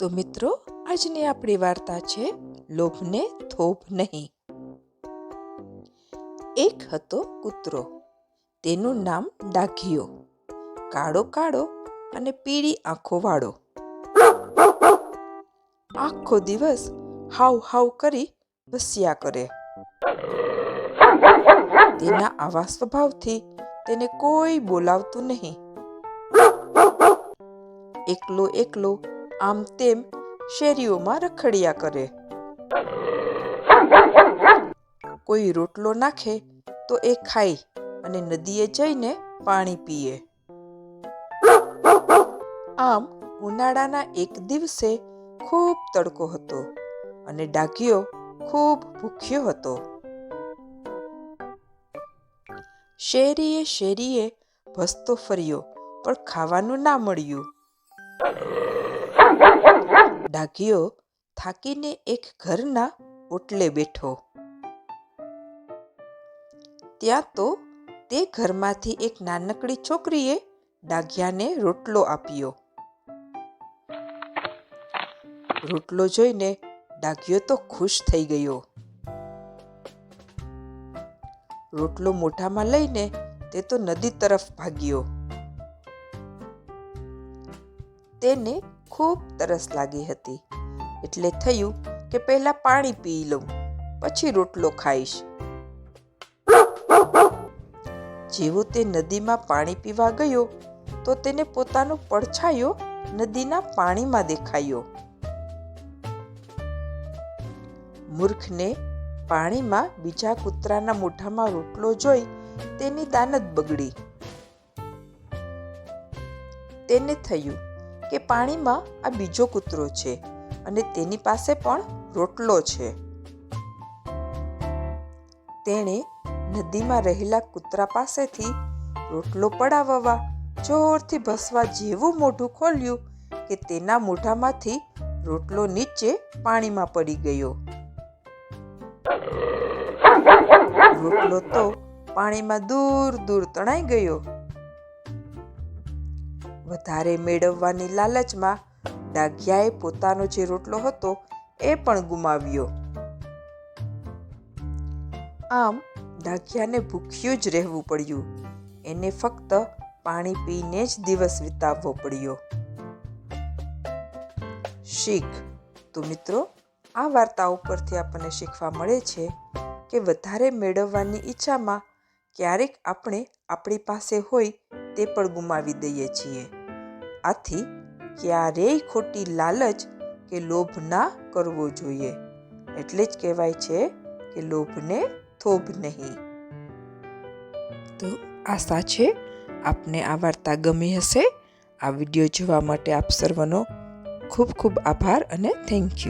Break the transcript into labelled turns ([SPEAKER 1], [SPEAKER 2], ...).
[SPEAKER 1] તો મિત્રો, આજની આપણી વાર્તા છે, લોભને થોભ નહીં. એક હતો કૂતરો. તેનું નામ ડાઘિયો. કાળો કાળો અને પીળી આંખો વાળો. આખો દિવસ હાવ હાવ કરી ભસ્યા કરે. તેના આવા સ્વભાવથી તેને કોઈ બોલાવતું નહીં. એકલો એકલો આમ તેમ શેરીઓમાં રખડ્યા કરે. કોઈ રોટલો નાખે તો એ ખાય અને નદીએ જઈને પાણી પીએ. આમ ઉનાળાના એક દિવસે ખૂબ તડકો હતો અને ડાઘિયો ખૂબ ભૂખ્યો હતો. શેરીએ શેરીએ ભસતો ફર્યો પણ ખાવાનું ના મળ્યું. ડાઘિયો થાકીને એક ઘરના ઓટલે બેઠો. ત્યાં તો તે ઘરમાંથી એક નાનકડી છોકરીએ ડાઘિયાને રોટલો આપ્યો. રોટલો જોઈને ડાઘિયો તો ખુશ થઈ ગયો. રોટલો મોઢામાં લઈને તે તો નદી તરફ ભાગ્યો. તેને ખૂબ તરસ લાગી હતી. એટલે થયું કે પહેલા પાણી પી લઉં, પછી રોટલો ખાઈશ. જેવો તે નદીમાં પાણી પીવા ગયો, તો તેને પોતાનો પડછાયો નદીના પાણીમાં દેખાયો. મૂર્ખને પાણીમાં બીજા કૂતરાના મોઢામાં રોટલો જોઈ તેની દાનત બગડી. તેને થયું કે પાણીમાં આ બીજો કૂતરો છે અને તેની પાસે પણ રોટલો છે. તેણે નદીમાં રહેલા કૂતરા પાસેથી રોટલો પડાવવા જોરથી ભસવા જેવું મોઢું ખોલ્યું કે તેના મોઢામાંથી રોટલો નીચે પાણીમાં પડી ગયો. રોટલો તો પાણીમાં દૂર દૂર તણાઈ ગયો. વધારે મેળવવાની લાલચમાં ડાઘિયાએ પોતાનો જે રોટલો હતો એ પણ ગુમાવ્યો. આમ ડાઘિયાને ભૂખ્યું જ રહેવું પડ્યું. એને ફક્ત પાણી પીને જ દિવસ વિતાવવો પડ્યો. શીખ. તો મિત્રો, આ વાર્તા ઉપરથી આપણને શીખવા મળે છે કે વધારે મેળવવાની ઈચ્છામાં ક્યારેક આપણે આપણી પાસે હોય તે પણ ગુમાવી દઈએ છીએ. આથી ક્યારેય ખોટી લાલચ કે લોભ ના કરવો જોઈએ. એટલે જ કહેવાય છે કે લોભને થોભ નહીં. તો આશા છે? આપને આ વાર્તા ગમી હશે? આ વીડિયો જોવા માટે આપ સર્વનો ખૂબ ખૂબ આભાર અને થેન્ક યુ